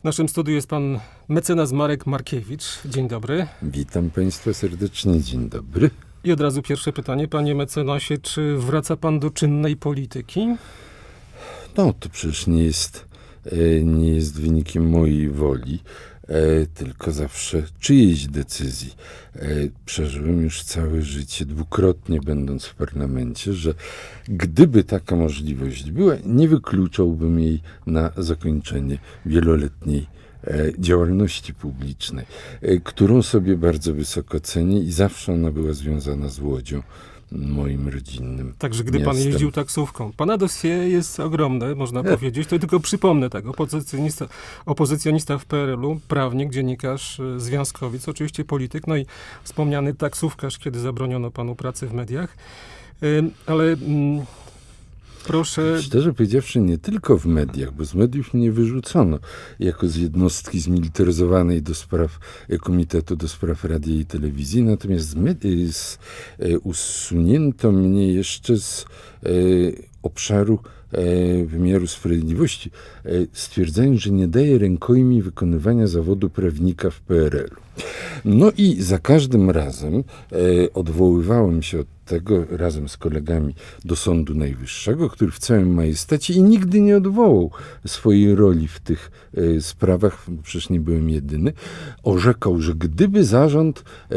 W naszym studiu jest pan mecenas Marek Markiewicz. Dzień dobry. Witam Państwa serdecznie, dzień dobry. I od razu pierwsze pytanie, panie mecenasie, czy wraca pan do czynnej polityki? No, to przecież nie jest, e, nie jest wynikiem mojej woli, tylko zawsze czyjejś decyzji. E, Przeżyłem już całe życie, dwukrotnie będąc w parlamencie, że gdyby taka możliwość była, nie wykluczałbym jej na zakończenie wieloletniej e, działalności publicznej, e, którą sobie bardzo wysoko cenię i zawsze ona była związana z Łodzią, moim rodzinnym Także gdy pan miastem. jeździł taksówką. Pana dossier jest ogromne, można powiedzieć. To tylko przypomnę tak. Opozycjonista, opozycjonista w PRL-u, prawnik, dziennikarz, y, związkowiec, oczywiście polityk, no i wspomniany taksówkarz, kiedy zabroniono panu pracy w mediach. Ale mm, proszę... Szczerze powiedziawszy, nie tylko w mediach, bo z mediów mnie wyrzucono jako z jednostki zmilitaryzowanej do spraw Komitetu do Spraw Radia i Telewizji, natomiast z med- z, e, usunięto mnie jeszcze z e, obszaru e, wymiaru sprawiedliwości, e, stwierdzając, że nie daje rękojmi wykonywania zawodu prawnika w PRL-u. No i za każdym razem e, odwoływałem się od tego razem z kolegami do Sądu Najwyższego, który w całym majestacie i nigdy nie odwołał swojej roli w tych e, sprawach, przecież nie byłem jedyny, orzekał, że gdyby zarząd, e,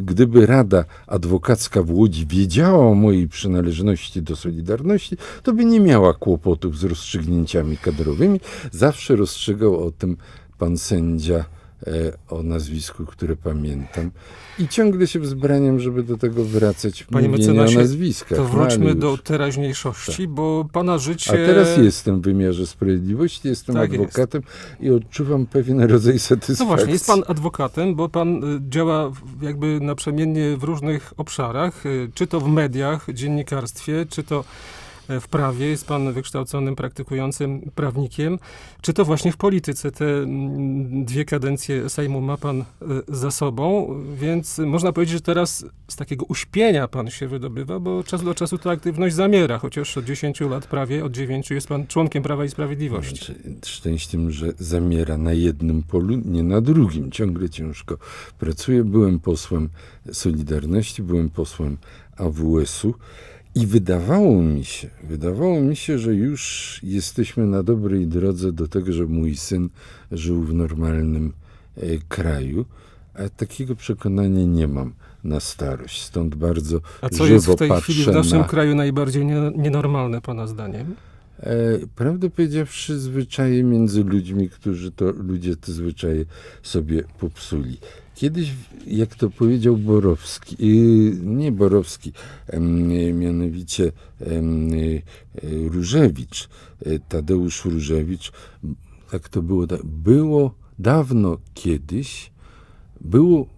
gdyby Rada Adwokacka w Łodzi wiedziała o mojej przynależności do Solidarności, to by nie miała kłopotów z rozstrzygnięciami kadrowymi. Zawsze rozstrzygał o tym pan sędzia o nazwisku, które pamiętam. I ciągle się wzbraniam, żeby do tego wracać Panie mecenasie, nazwiskach. To wróćmy do teraźniejszości, bo pana życie... A teraz jestem w wymiarze sprawiedliwości, jestem Tak adwokatem i odczuwam pewien rodzaj satysfakcji. No właśnie, jest pan adwokatem, bo pan y, działa jakby naprzemiennie w różnych obszarach, y, czy to w mediach, dziennikarstwie, czy to e, w prawie, jest pan wykształconym, praktykującym prawnikiem, czy to właśnie w polityce. Te mm, dwie kadencje Sejmu ma pan y, za sobą, więc można powiedzieć, że teraz z takiego uśpienia pan się wydobywa, bo czas do czasu ta aktywność zamiera, chociaż od 10 lat, prawie od 9 jest pan członkiem Prawa i Sprawiedliwości. Znaczy, szczęściem, że zamiera na jednym polu, nie na drugim. Ciągle ciężko pracuję. Byłem posłem Solidarności, byłem posłem AWS-u i wydawało mi się, wydawało mi się, że już jesteśmy na dobrej drodze do tego, żeby mój syn żył w normalnym e, kraju, a takiego przekonania nie mam na starość. Stąd bardzo A co jest w tej chwili w naszym na... kraju najbardziej nie, nienormalne, pana zdaniem? E, prawdę powiedziawszy, zwyczaje między ludźmi, którzy to ludzie te zwyczaje sobie popsuli. Kiedyś, jak to powiedział Borowski, yy, nie Borowski, mianowicie e, Różewicz, e, Tadeusz Różewicz, tak to było, było dawno kiedyś, było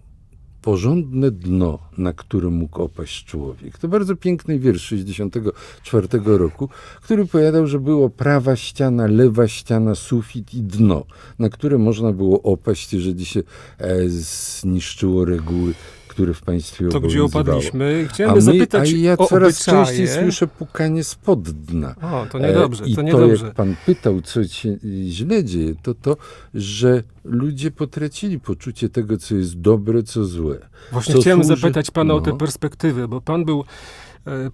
porządne dno, na którym mógł opaść człowiek. To bardzo piękny wiersz 64 roku, który powiadał, że było prawa ściana, lewa ściana, sufit i dno, na które można było opaść, jeżeli się e, zniszczyło reguły, które w państwie To gdzie opadliśmy? Chciałem my, zapytać a ja coraz obyczaje. częściej słyszę pukanie spod dna. O, to niedobrze, E, I to niedobrze. jak pan pytał, co się źle dzieje, to to, że ludzie potracili poczucie tego, co jest dobre, co złe. Właśnie co chciałem służy- zapytać pana o tę no. perspektywę, bo pan był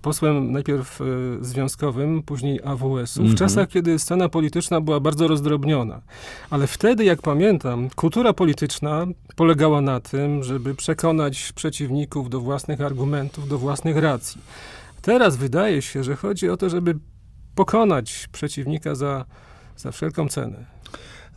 posłem najpierw e, związkowym, później AWS-u, w Mhm. czasach, kiedy scena polityczna była bardzo rozdrobniona. Ale wtedy, jak pamiętam, kultura polityczna polegała na tym, żeby przekonać przeciwników do własnych argumentów, do własnych racji. Teraz wydaje się, że chodzi o to, żeby pokonać przeciwnika za, za wszelką cenę.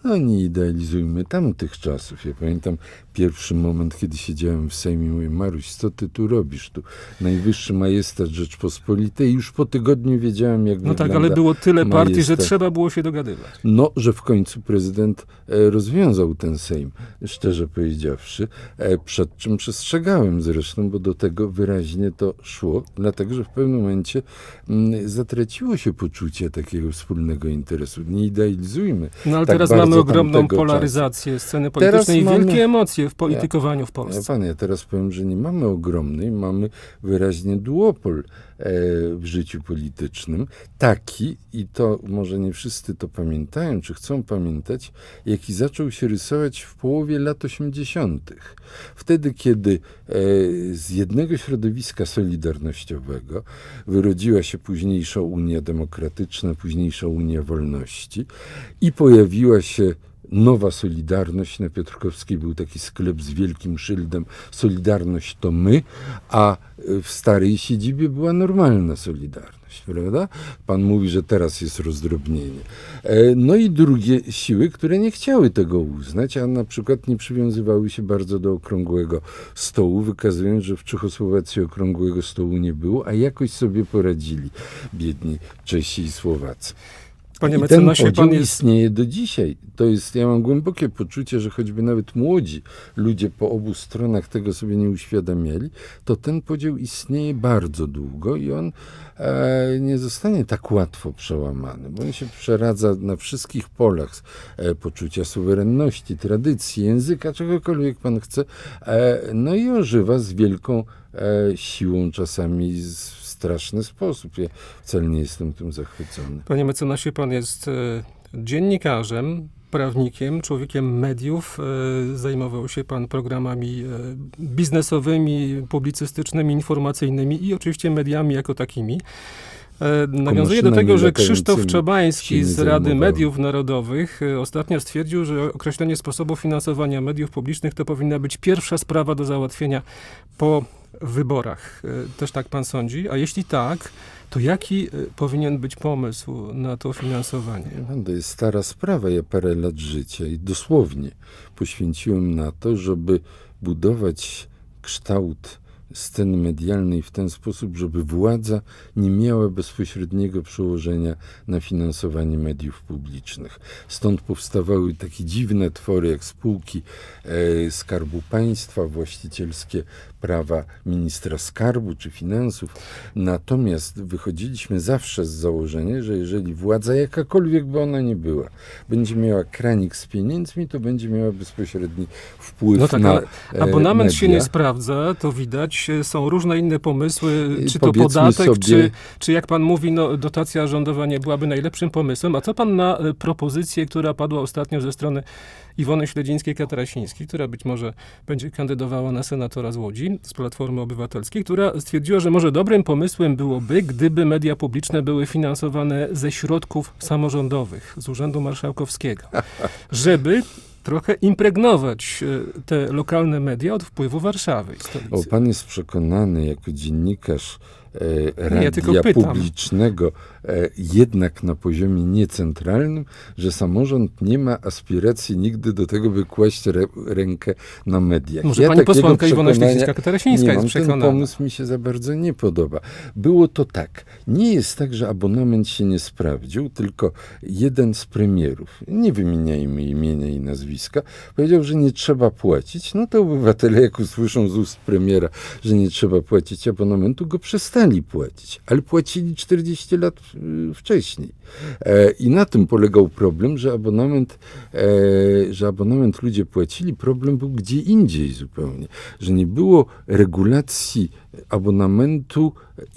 No nie idealizujmy tamtych czasów. Ja pamiętam pierwszy moment, kiedy siedziałem w Sejmie mówię, Maruś, co ty tu robisz? Tu najwyższy majestat Rzeczpospolitej. Już po tygodniu wiedziałem, jak No tak, ale było tyle partii, że majestat. trzeba było się dogadywać. No, że w końcu prezydent e, rozwiązał ten Sejm, szczerze powiedziawszy, e, przed czym przestrzegałem zresztą, bo do tego wyraźnie to szło, dlatego że w pewnym momencie mm, zatraciło się poczucie takiego wspólnego interesu. Nie idealizujmy. No ale tak teraz mamy ogromną polaryzację sceny Teraz politycznej i wielkie emocje w politykowaniu w Ja Polsce. pan, ja teraz powiem, że nie mamy ogromnej, mamy wyraźnie duopol e, w życiu politycznym. Taki, i to może nie wszyscy to pamiętają, czy chcą pamiętać, jaki zaczął się rysować w połowie lat 80. Wtedy, kiedy e, z jednego środowiska solidarnościowego wyrodziła się późniejsza Unia Demokratyczna, późniejsza Unia Wolności i pojawiła się Nowa Solidarność. Na Piotrkowskiej był taki sklep z wielkim szyldem Solidarność to my, a y, w starej siedzibie była normalna Solidarność, prawda? Pan mówi, że teraz jest rozdrobnienie. E, No i drugie siły, które nie chciały tego uznać, a na przykład nie przywiązywały się bardzo do okrągłego stołu, wykazując, że w Czechosłowacji okrągłego stołu nie było, a jakoś sobie poradzili biedni Czesi i Słowacy. Panie I ten podział jest istnieje do dzisiaj. To jest, ja mam głębokie poczucie, że choćby nawet młodzi ludzie po obu stronach tego sobie nie uświadamiali, to ten podział istnieje bardzo długo i on e, nie zostanie tak łatwo przełamany, bo on się przeradza na wszystkich polach e, poczucia suwerenności, tradycji, języka, czegokolwiek pan chce, e, no i ożywa z wielką e, siłą, czasami z, straszny sposób. Ja wcale nie jestem tym zachwycony. Panie mecenasie, pan jest e, dziennikarzem, prawnikiem, człowiekiem mediów. E, Zajmował się pan programami e, biznesowymi, publicystycznymi, informacyjnymi i oczywiście mediami jako takimi. Nawiązuje do tego, że Krzysztof nie z Rady. Mediów Narodowych ostatnio stwierdził, że określenie sposobu finansowania mediów publicznych to powinna być pierwsza sprawa do załatwienia po wyborach. E, Też tak pan sądzi? A jeśli tak, to jaki e, powinien być pomysł na to finansowanie? To jest stara sprawa. Ja parę lat życia i dosłownie poświęciłem na to, żeby budować kształt sceny medialnej w ten sposób, żeby władza nie miała bezpośredniego przełożenia na finansowanie mediów publicznych. Stąd powstawały takie dziwne twory jak spółki e, Skarbu Państwa, właścicielskie prawa ministra skarbu czy finansów. Natomiast wychodziliśmy zawsze z założenia, że jeżeli władza, jakakolwiek by ona nie była, będzie miała kranik z pieniędzmi, to będzie miała bezpośredni wpływ No tak, na ale e, abonament się nie media. sprawdza, to widać. E, Są różne inne pomysły, I czy to podatek, sobie- czy, czy jak pan mówi, no, dotacja rządowa nie byłaby najlepszym pomysłem. A co pan na e, propozycję, która padła ostatnio ze strony Iwony Śledzińskiej-Katarasińskiej, która być może będzie kandydowała na senatora z Łodzi z Platformy Obywatelskiej, która stwierdziła, że może dobrym pomysłem byłoby, gdyby media publiczne były finansowane ze środków samorządowych, z Urzędu Marszałkowskiego, żeby trochę impregnować e, te lokalne media od wpływu Warszawy O, pan jest przekonany jako dziennikarz e, radia pytam. publicznego, jednak na poziomie niecentralnym, że samorząd nie ma aspiracji nigdy do tego, by kłaść re, rękę na mediach. Może Ja pani posłanka Iwona Śledzińska-Katarasińska jest przekonana. Ten pomysł mi się za bardzo nie podoba. Było to tak. Nie jest tak, że abonament się nie sprawdził, tylko jeden z premierów, nie wymieniajmy imienia i nazwiska, powiedział, że nie trzeba płacić. No to obywatele, jak usłyszą z ust premiera, że nie trzeba płacić abonamentu, go przestali płacić. Ale płacili 40 lat wcześniej. E, I na tym polegał problem, że abonament, e, że abonament ludzie płacili. Problem był gdzie indziej zupełnie, że nie było regulacji abonamentu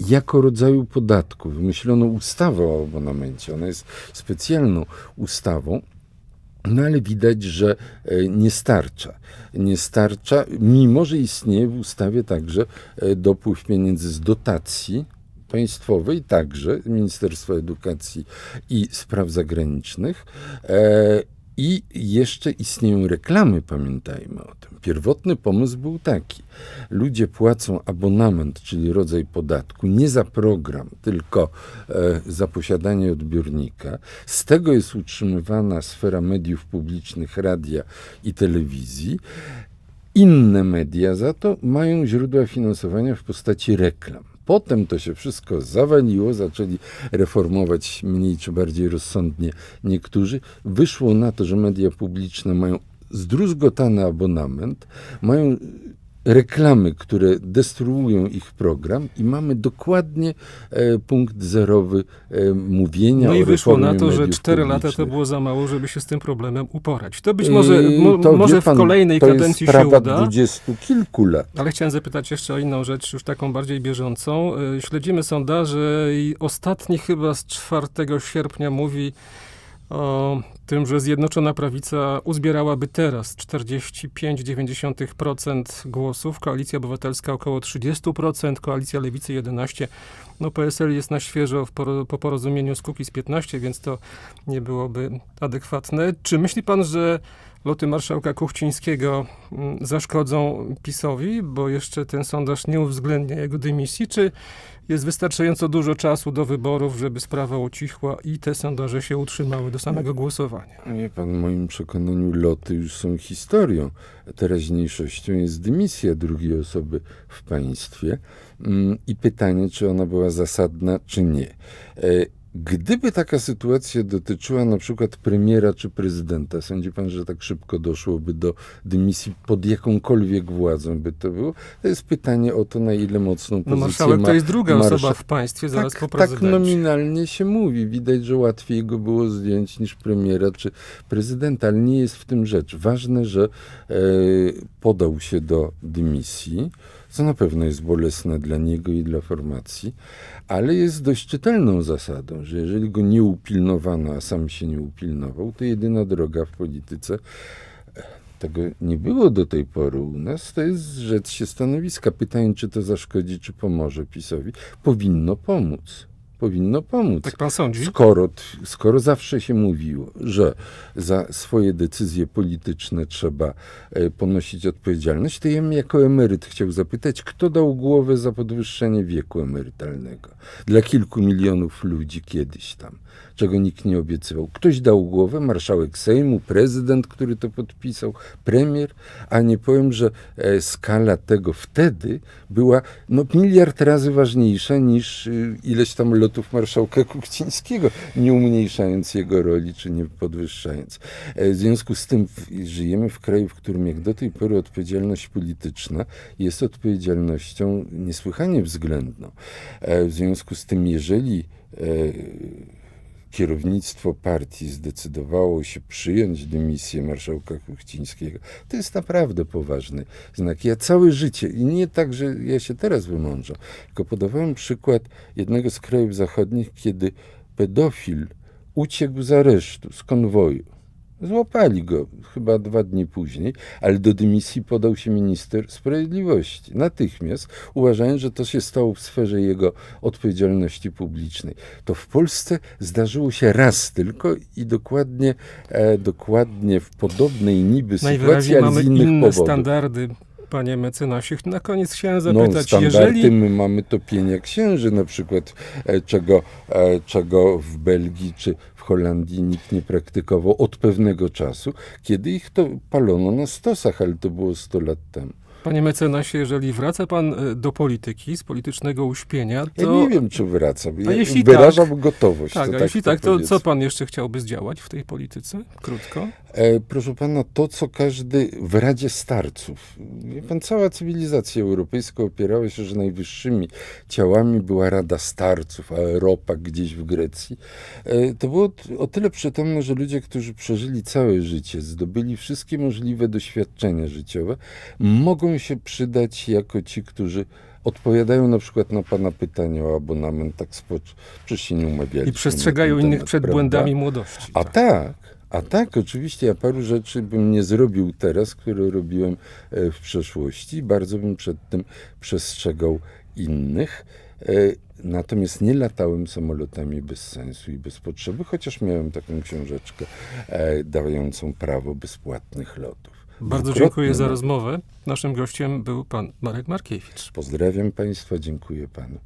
jako rodzaju podatku. Wymyślono ustawę o abonamencie. Ona jest specjalną ustawą. No ale widać, że e, nie starcza. Nie starcza, mimo że istnieje w ustawie także dopływ pieniędzy z dotacji państwowej, także Ministerstwa Edukacji i Spraw Zagranicznych. E, I jeszcze istnieją reklamy, pamiętajmy o tym. Pierwotny pomysł był taki. Ludzie płacą abonament, czyli rodzaj podatku, nie za program, tylko e, za posiadanie odbiornika. Z tego jest utrzymywana sfera mediów publicznych, radia i telewizji. Inne media za to mają źródła finansowania w postaci reklam. Potem to się wszystko zawaliło, zaczęli reformować mniej czy bardziej rozsądnie niektórzy. Wyszło na to, że media publiczne mają zdruzgotany abonament, mają reklamy, które destruują ich program i mamy dokładnie e, punkt zerowy e, mówienia No o i wyszło na to, że mediów 4 lata to było za mało, żeby się z tym problemem uporać. To być może, mo, to, może w pan, kolejnej to kadencji jest się uda. dwudziestu kilku lat. Ale chciałem zapytać jeszcze o inną rzecz, już taką bardziej bieżącą. Y, Śledzimy sondaże i ostatni chyba z 4 sierpnia mówi o tym, że Zjednoczona Prawica uzbierałaby teraz 45,9% głosów, Koalicja Obywatelska około 30%, Koalicja Lewicy 11%. No PSL jest na świeżo poro, po porozumieniu z Kukiz 15, więc to nie byłoby adekwatne. Czy myśli pan, że loty marszałka Kuchcińskiego mm, zaszkodzą PiSowi, bo jeszcze ten sondaż nie uwzględnia jego dymisji, czy jest wystarczająco dużo czasu do wyborów, żeby sprawa ucichła i te sondaże się utrzymały do samego głosowania? Wie pan, w moim przekonaniu loty już są historią. Teraźniejszością jest dymisja drugiej osoby w państwie Mm, i pytanie, czy ona była zasadna, czy nie. Gdyby taka sytuacja dotyczyła na przykład premiera czy prezydenta, sądzi pan, że tak szybko doszłoby do dymisji pod jakąkolwiek władzą by to było? To jest pytanie o to, na ile mocną No pozycję marszałek ma to jest druga marsza- osoba w państwie zaraz tak, po tak prezydencie. nominalnie się mówi. Widać, że łatwiej go było zdjąć niż premiera czy prezydenta, ale nie jest w tym rzecz. Ważne, że e, podał się do dymisji, co na pewno jest bolesne dla niego i dla formacji, ale jest dość czytelną zasadą, że jeżeli go nie upilnowano, a sam się nie upilnował, to jedyna droga w polityce tego nie było do tej pory u nas, to jest zrzec się stanowiska. Pytanie, czy to zaszkodzi, czy pomoże PiSowi. Powinno pomóc. Powinno pomóc. Tak pan sądzi? Skoro, skoro zawsze się mówiło, że za swoje decyzje polityczne trzeba e, ponosić odpowiedzialność, to ja bym jako emeryt chciał zapytać, kto dał głowę za podwyższenie wieku emerytalnego dla kilku milionów ludzi kiedyś tam, czego nikt nie obiecywał. Ktoś dał głowę, marszałek Sejmu, prezydent, który to podpisał, premier, a nie powiem, że e, skala tego wtedy była no, miliard razy ważniejsza niż y, ileś tam lotów marszałka Kuchcińskiego, nie umniejszając jego roli, czy nie podwyższając. E, W związku z tym żyjemy w kraju, w którym jak do tej pory odpowiedzialność polityczna jest odpowiedzialnością niesłychanie względną. E, W związku z tym, jeżeli e, kierownictwo partii zdecydowało się przyjąć dymisję marszałka Kuchcińskiego, to jest naprawdę poważny znak. Ja całe życie, i nie tak, że ja się teraz wymądrzam, tylko podawałem przykład jednego z krajów zachodnich, kiedy pedofil uciekł z aresztu, z konwoju. Złapali go chyba dwa dni później, ale do dymisji podał się minister sprawiedliwości. Natychmiast, uważając, że to się stało w sferze jego odpowiedzialności publicznej. To w Polsce zdarzyło się raz tylko i dokładnie, e, dokładnie w podobnej niby sytuacji, ale z innych inne powodów. standardy, panie mecenasie. Na koniec chciałem No, zapytać, standardy jeżeli... my mamy topienia księży na przykład, e, czego, e, czego w Belgii czy w Holandii nikt nie praktykował od pewnego czasu, kiedy ich to palono na stosach, ale to było 100 lat temu. Panie mecenasie, jeżeli wraca pan e, do polityki, z politycznego uśpienia, Ja to... nie wiem, czy wracam. Ja jeśli wyrażam gotowość. Tak, to a jeśli tak, to co pan jeszcze chciałby zdziałać w tej polityce? Krótko. E, proszę pana, to co każdy w Radzie Starców. Wie pan, cała cywilizacja europejska opierała się, że najwyższymi ciałami była Rada Starców, a Europa gdzieś w Grecji. E, to było o tyle przytomne, że ludzie, którzy przeżyli całe życie, zdobyli wszystkie możliwe doświadczenia życiowe, mogą się przydać jako ci, którzy odpowiadają na przykład na pana pytania o abonament, tak nie umawialiśmy. I przestrzegają innych przed prawda? błędami młodości. A tak, a tak, oczywiście. Ja paru rzeczy bym nie zrobił teraz, które robiłem e, w przeszłości. Bardzo bym przed tym przestrzegał innych. E, Natomiast nie latałem samolotami bez sensu i bez potrzeby, chociaż miałem taką książeczkę e, dającą prawo bezpłatnych lotów. Bardzo dziękuję za rozmowę. Naszym gościem był pan Marek Markiewicz. Pozdrawiam Państwa, dziękuję Panu.